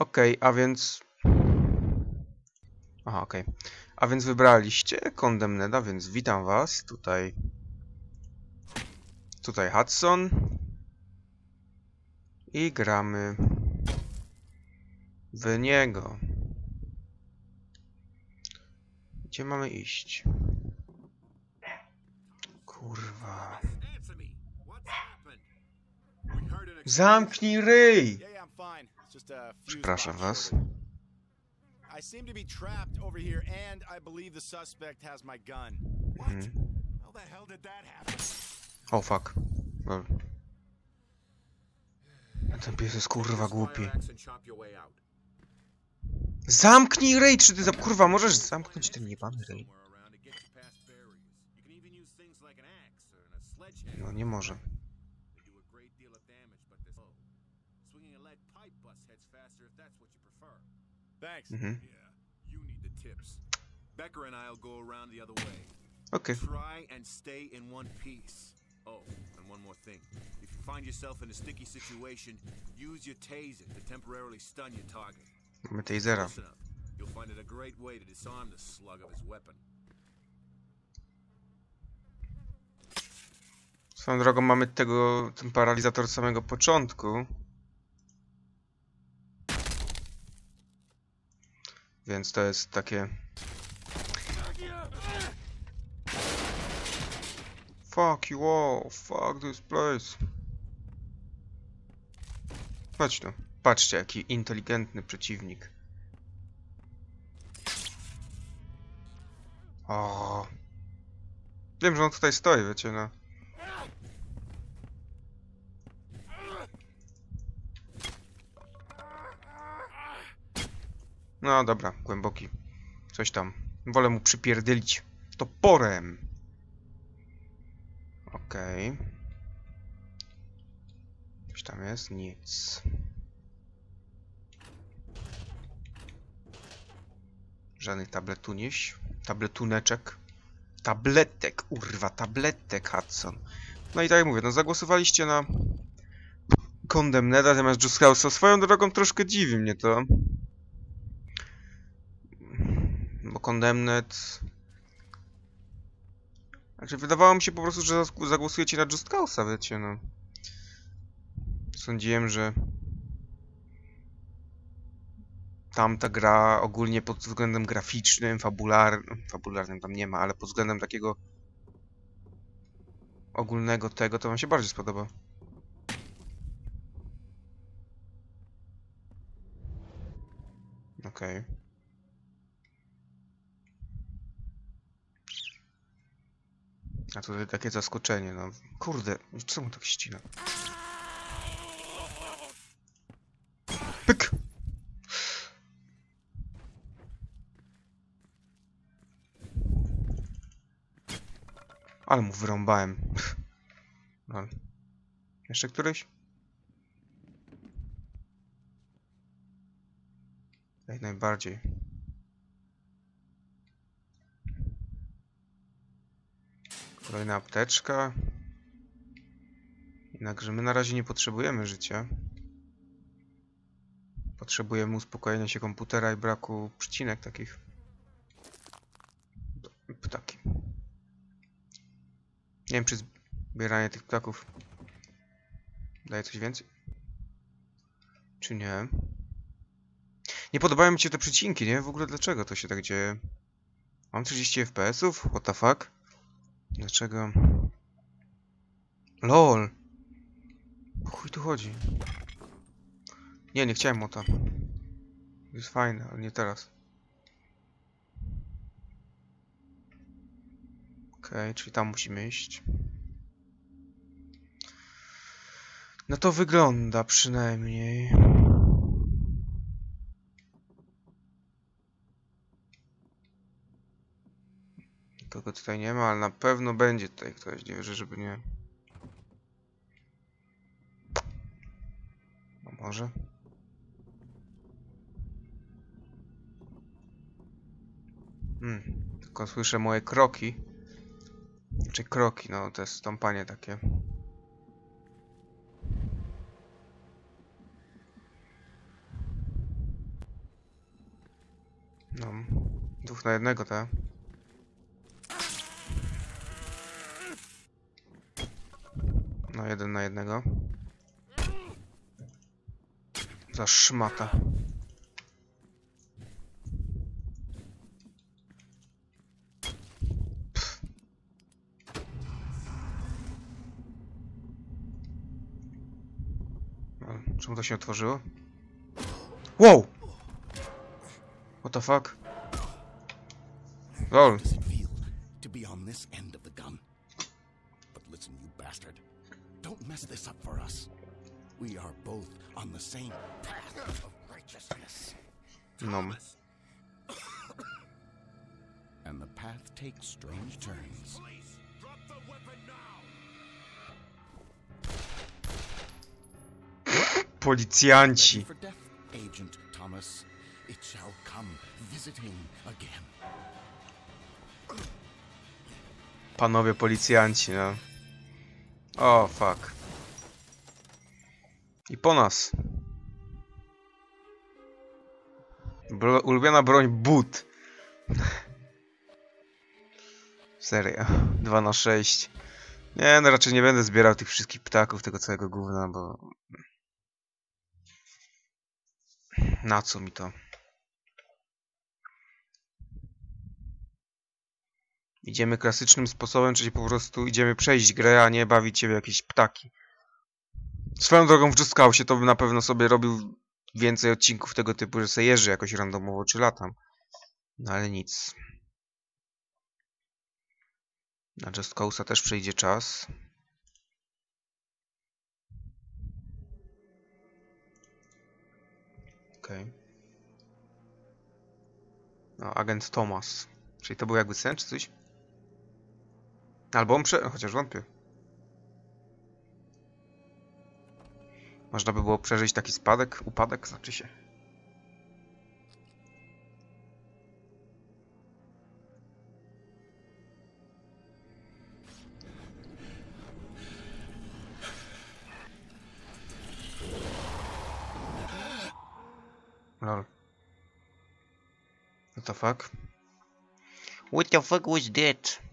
Okej, a więc... Aha, okej. A więc wybraliście Condemneda, więc witam was. Tutaj... Tutaj Hudson. I gramy... W niego. Gdzie mamy iść? Kurwa. Zamknij ryj! Przepraszam was. I seem to be trapped over here, and I believe the suspect has my gun. Mhm. How the hell did that happen? O fuck. A ten pies jest kurwa głupi. Zamknij ryj! Czy ty za... Kurwa, możesz zamknąć ten jebany ryj? Somewhere around to Swinging a lead pipe busts heads faster if that's what you prefer. Thanks. Mhm. Yeah, you need the tips. Becker and I'll go around the other way. Okay. Try and stay in one piece. Oh, and one more thing. If you find yourself in a sticky situation, use your taser to temporarily stun your target. Mamy tasera. Listen up. You'll find it a great way to disarm the slug of his weapon. Swoją drogą mamy tego, ten paralizator od samego początku. Więc to jest takie... Fuck you all, fuck this place. Chodź tu. Patrzcie, jaki inteligentny przeciwnik. O. Wiem, że on tutaj stoi, wiecie, no. No dobra, głęboki. Coś tam. Wolę mu przypierdylić toporem. Okej. Coś tam jest? Nic. Żadnych tabletunieś. Tabletuneczek. Tabletek, urwa, tabletek, Hudson. No i tak jak mówię, no zagłosowaliście na Condemneda zamiast Just House'a. Swoją drogą troszkę dziwi mnie to. Bo Condemned... Znaczy, wydawało mi się po prostu, że zag- zagłosujecie na Just Cause'a, wiecie, no. Sądziłem, że... Tamta gra ogólnie pod względem graficznym, fabularnym... Fabularnym tam nie ma, ale pod względem takiego... Ogólnego tego, to wam się bardziej spodoba. Okej. A tutaj takie zaskoczenie, no. Kurde, co mu tak ścina? Pyk! Ale mu wyrąbałem. No. Jeszcze któryś? Jak najbardziej. Kolejna apteczka. Jednakże my na razie nie potrzebujemy życia. Potrzebujemy uspokojenia się komputera i braku przycinek takich. Ptaki. Nie wiem, czy zbieranie tych ptaków daje coś więcej. Czy nie? Nie podobają mi się te przycinki, nie? W ogóle dlaczego to się tak dzieje? Mam 30 FPS-ów? What the fuck? Dlaczego? LOL! O chuj tu chodzi? Nie, nie chciałem mota. Jest fajne, ale nie teraz. Okej, czyli tam musimy iść. No to wygląda przynajmniej. Kogo tutaj nie ma, ale na pewno będzie tutaj ktoś, nie wierzę, żeby nie. A może? Hmm, tylko słyszę moje kroki. Znaczy kroki, no to jest stąpanie takie. No. Dwóch na jednego, tak? No, jeden na jednego. Za szmata. Czemu to się otworzyło? Wow! What the fuck? Lol. Mess this up for us. We are both on the same path of righteousness. No. And the path takes strange turns. Please, drop the weapon now! Policjanci. For death, Agent Thomas, it shall come visiting again. Panowie policjanci, no. O, fuck. I po nas. Bro ulubiona broń but. Serio. 2 na 6. Nie, no raczej nie będę zbierał tych wszystkich ptaków, tego całego gówna, bo... Na co mi to? Idziemy klasycznym sposobem, czyli po prostu idziemy przejść grę, a nie bawić się w jakieś ptaki. Swoją drogą w Cause to bym na pewno sobie robił więcej odcinków tego typu, że sobie jeżdżę jakoś randomowo czy latam. No ale nic. Na Just Cause'a też przejdzie czas. Okej. No, agent Thomas. Czyli to był jakby sen, czy coś? Albo on prze... chociaż wątpię. Można by było przeżyć taki spadek, upadek, znaczy się. Lol. What the fuck? What the fuck was that?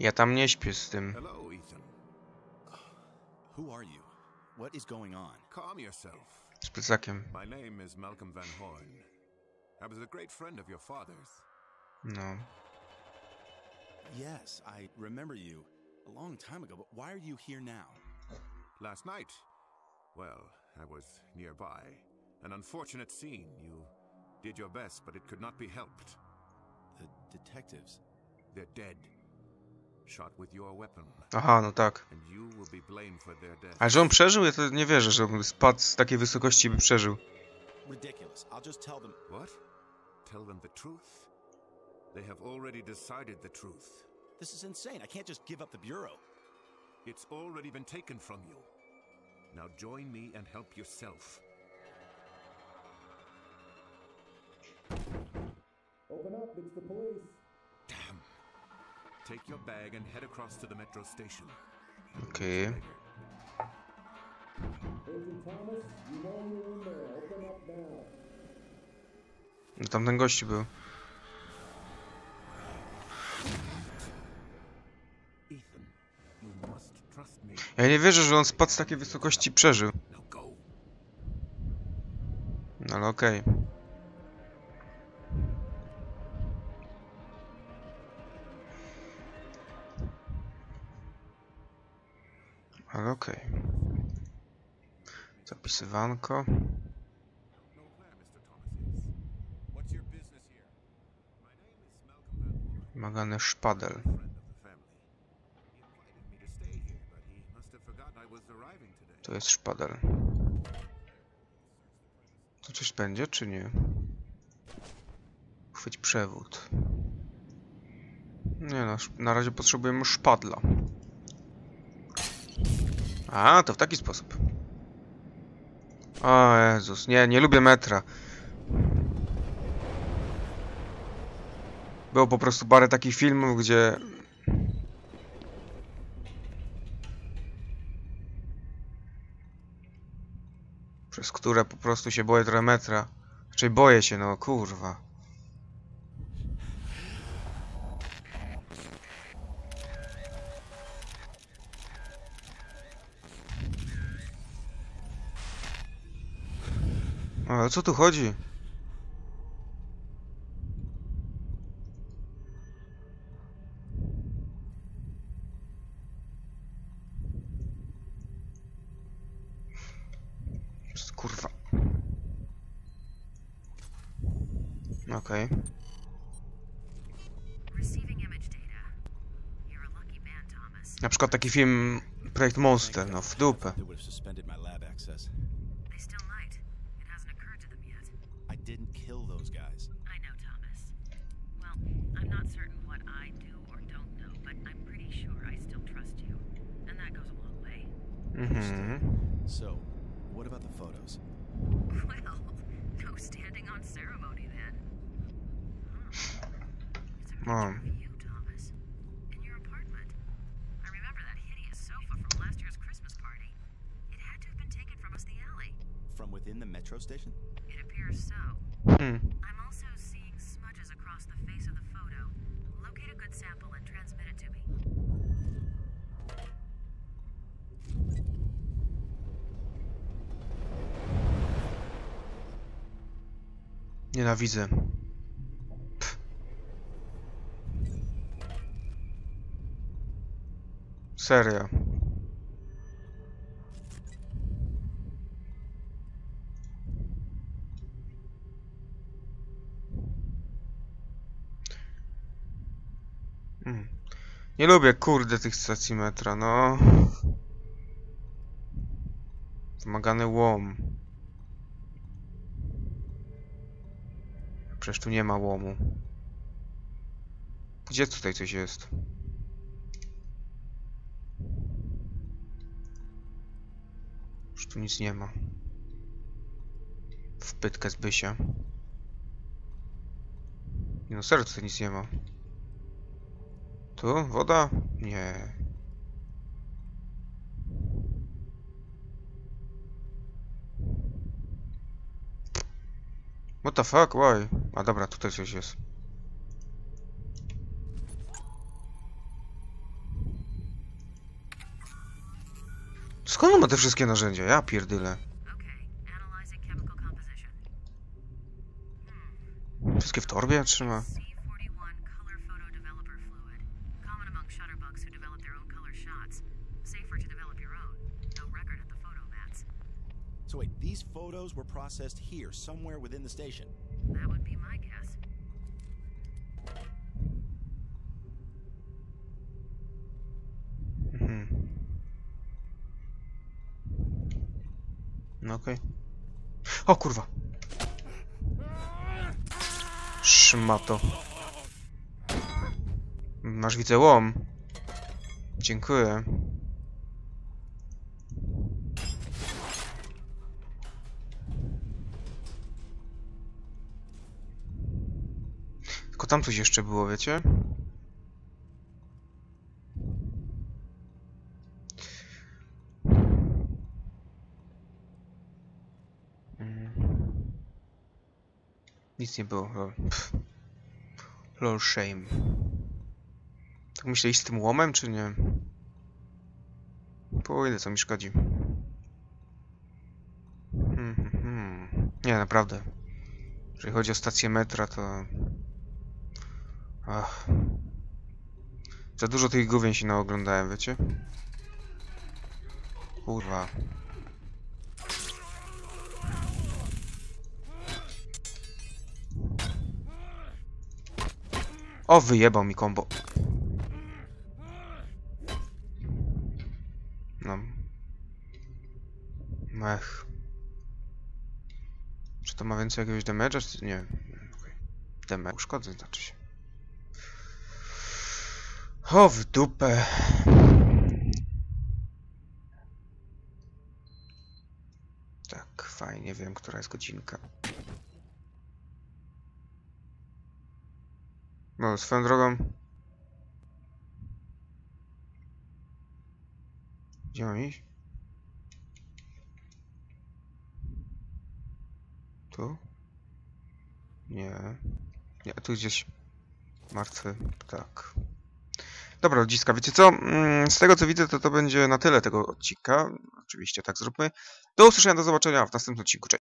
Ja tam nie śpię z tym. Hello, Ethan. Who are you? What is going on? Calm yourself. Z plecakiem. My name is Malcolm Van Horn. I was a great friend of your father's. No. Yes, I remember you a long time ago, but why are you here now? Last night, well, I was nearby. An unfortunate scene. You did your best, but it could not be helped. The detectives. They're dead. Aha, no tak. Ale że on przeżył? Ja to nie wierzę, że on spadł z takiej wysokości by przeżył. Ridiculous. I'll just tell them. What? Tell them the truth? They have already decided the truth. This is insane. I can't just give up the bureau. It's already been taken from you. Now join me and help yourself. Open up, it's the police. Take your bag and head across to the metro station. Now. No był. You must trust me. Ja nie wierzę, że on spadł z takiej wysokości i przeżył. No ale okej. Forgotten I was arriving today. To jest szpadel. To coś będzie, czy nie? Chwyć przewód. Nie no, na razie potrzebujemy szpadla. A, to w taki sposób. O Jezus, nie, nie lubię metra. Było po prostu parę takich filmów, gdzie... Przez które po prostu się boję trochę metra. Raczej boję się, no kurwa. Ale o co tu chodzi? Kurwa. Okej. Thomas. Na przykład taki film Projekt Monster, no w dupę. Kill those guys. I know, Thomas. Well, I'm not certain what I do or don't know, but I'm pretty sure I still trust you. And that goes a long way. Mm-hmm. So, what about the photos? Well, no standing on ceremony then. Huh. It's a Mom. of you, Thomas. In your apartment. I remember that hideous sofa from last year's Christmas party. It had to have been taken from us the alley. From within the metro station? It appears so. Hmm. I'm also seeing smudges across the face of the photo. Locate a good sample and transmit it to me. Nienawidzę. Pff. Serio. Nie lubię kurde tych stacji metra, no. Wymagany łom. Przecież tu nie ma łomu. Gdzie tutaj coś jest? Już tu nic nie ma. W pytkę z Bysia. Nie no, serio tutaj nic nie ma. Tu? Woda? Nie. What the fuck? Why? A dobra, tutaj coś jest. Skąd on ma te wszystkie narzędzia? Ja pierdyle. Wszystkie w torbie trzyma. Common among shutterbugs who develop their own color shots. Safer to develop your own. No record at the photo mats. So wait, these photos were processed here, somewhere within the station. That would be my guess. Mhm. No okej. O kurwa! Szmato. Masz widzę łom. Dziękuję. Tylko tam coś jeszcze było, wiecie? Mm. Nic nie było. Lol. Shame. Iść z tym łomem, czy nie? Pójdę, co mi szkodzi. Hmm, hmm, hmm. Nie, naprawdę. Jeżeli chodzi o stację metra, to... Ach. Za dużo tych gówien się naoglądałem, wiecie? Kurwa. O, wyjebał mi kombo. No. Mech. Czy to ma więcej jakiegoś damage'a, nie? Okay. Damage. Uszkodzeń znaczy się. O, w dupę. Tak, fajnie, wiem, która jest godzinka. No, swoją drogą. Gdzie mam iść? Tu? Nie. Nie, tu gdzieś martwy ptak. Dobra, ludziska, wiecie co? Mm, Z tego co widzę, to to będzie na tyle tego odcinka. Oczywiście tak zróbmy. Do usłyszenia, do zobaczenia w następnym odcinku. Cześć.